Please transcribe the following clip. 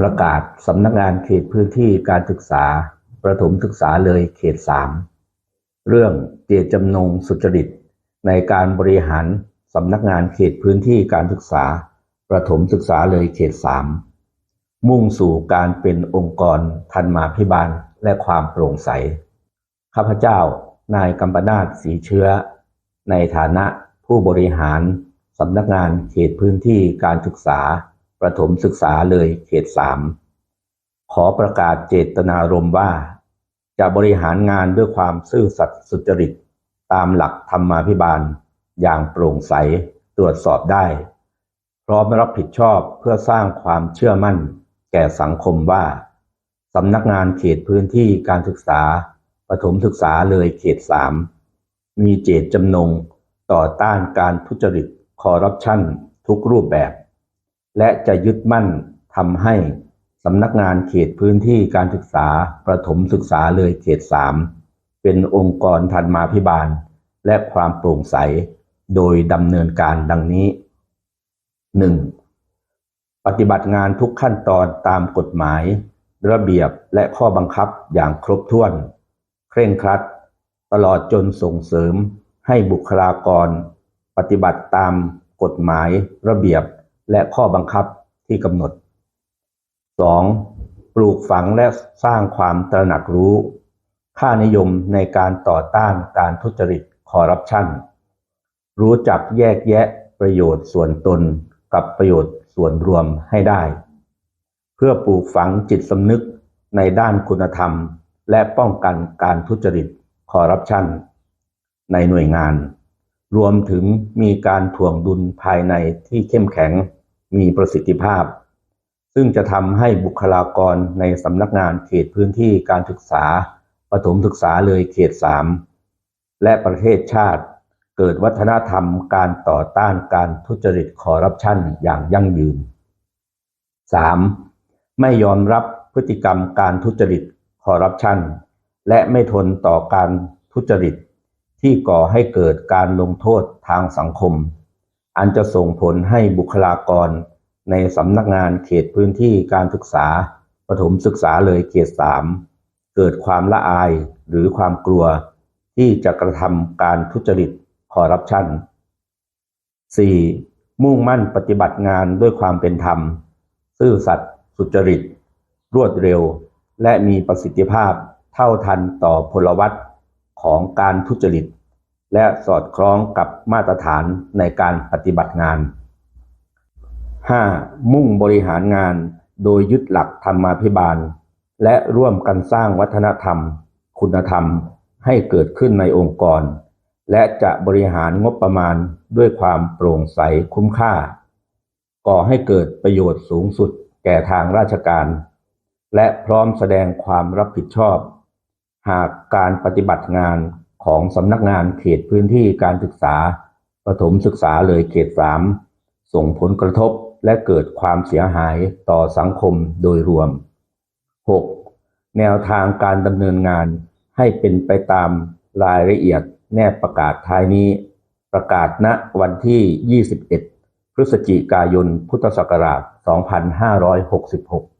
ประกาศสำนักงานเขตพื้นที่การศึกษา ประถมศึกษาเลยเขต 3 เรื่องเจตจำนงสุจริต ในการบริหารสำนักงานเขตพื้นที่การศึกษา ประถมศึกษาเลยเขต 3 มุ่งสู่การเป็นองค์กรทันมาพิบาลและความโปร่งใส ข้าพเจ้านายกัมปนาตสีเชื้อ ในฐานะผู้บริหารสำนักงานเขตพื้นที่การศึกษา ประถมศึกษาเลยเขตสามขอประกาศเจตนารมณ์ว่า จะบริหารงานด้วยความซื่อสัตย์สุจริต ตามหลักธรรมาภิบาล อย่างโปร่งใสตรวจสอบได้ พร้อมรับผิดชอบเพื่อสร้างความเชื่อมั่น แก่สังคมว่าสำนักงานเขตพื้นที่การศึกษาประถมศึกษาเลยเขตสามมีเจตจำนงต่อต้านการทุจริตคอร์รัปชันทุกรูปแบบ และจะยึดมั่นทำให้สำนักงานเขตพื้นที่การศึกษาประถมศึกษาเลยเขต 3 เป็นองค์กรทันมาพิบาล และความโปร่งใส โดยดำเนินการดังนี้ 1. ปฏิบัติงานทุกขั้นตอนตามกฎหมาย ระเบียบและข้อบังคับอย่างครบถ้วน เคร่งครัด ตลอดจนส่งเสริมให้บุคลากร ปฏิบัติตามกฎหมาย ระเบียบ และข้อบังคับที่กำหนด 2. ปลูกฝังและสร้างความตระหนักรู้ ค่านิยมในการต่อต้านการทุจริตคอร์รัปชันรู้จักแยกแยะประโยชน์ส่วนตนกับประโยชน์ส่วนรวมให้ได้ เพื่อปลูกฝังจิตสำนึกในด้านคุณธรรม และป้องกันการทุจริตคอร์รัปชันในหน่วยงาน รวมถึงมีการถ่วงดุลภายในที่เข้มแข็ง มีประสิทธิภาพ ซึ่งจะทำให้บุคลากรในสำนักงานเขตพื้นที่การศึกษาประถมศึกษาเลยเขต3และประเทศชาติเกิดวัฒนธรรมการต่อต้านการทุจริตคอร์รัปชันอย่างยั่งยืน 3. ไม่ยอมรับพฤติกรรมการทุจริตคอร์รัปชันและไม่ทนต่อการทุจริตที่ก่อให้เกิดการลงโทษทางสังคม อันจะส่งผลให้บุคลากรในสำนักงานเขตพื้นที่การศึกษาประถมศึกษาเลยเขตสามเกิดความละอายหรือความกลัวที่จะกระทำการทุจริตคอร์รัปชัน 4. มุ่งมั่นปฏิบัติงานด้วยความเป็นธรรม ซื่อสัตย์สุจริต รวดเร็ว และมีประสิทธิภาพเท่าทันต่อพลวัตของการทุจริต และสอดคล้องกับมาตรฐานในการปฏิบัติงาน 5. มุ่งบริหารงานโดยยึดหลักธรรมาภิบาล และร่วมกันสร้างวัฒนธรรม คุณธรรมให้เกิดขึ้นในองค์กร และจะบริหารงบประมาณด้วยความโปร่งใสคุ้มค่า ก่อให้เกิดประโยชน์สูงสุดแก่ทางราชการ และพร้อมแสดงความรับผิดชอบ หากการปฏิบัติงาน ของสำนักงานเขตพื้นที่การศึกษาประถมศึกษาเลยเขตสามส่งผลกระทบและเกิดความเสียหายต่อสังคมโดยรวม 6. แนวทางการดำเนินงานให้เป็นไปตามรายละเอียดแนบประกาศท้ายนี้ ประกาศณวันที่ 21 พฤศจิกายน พุทธศักราช 2566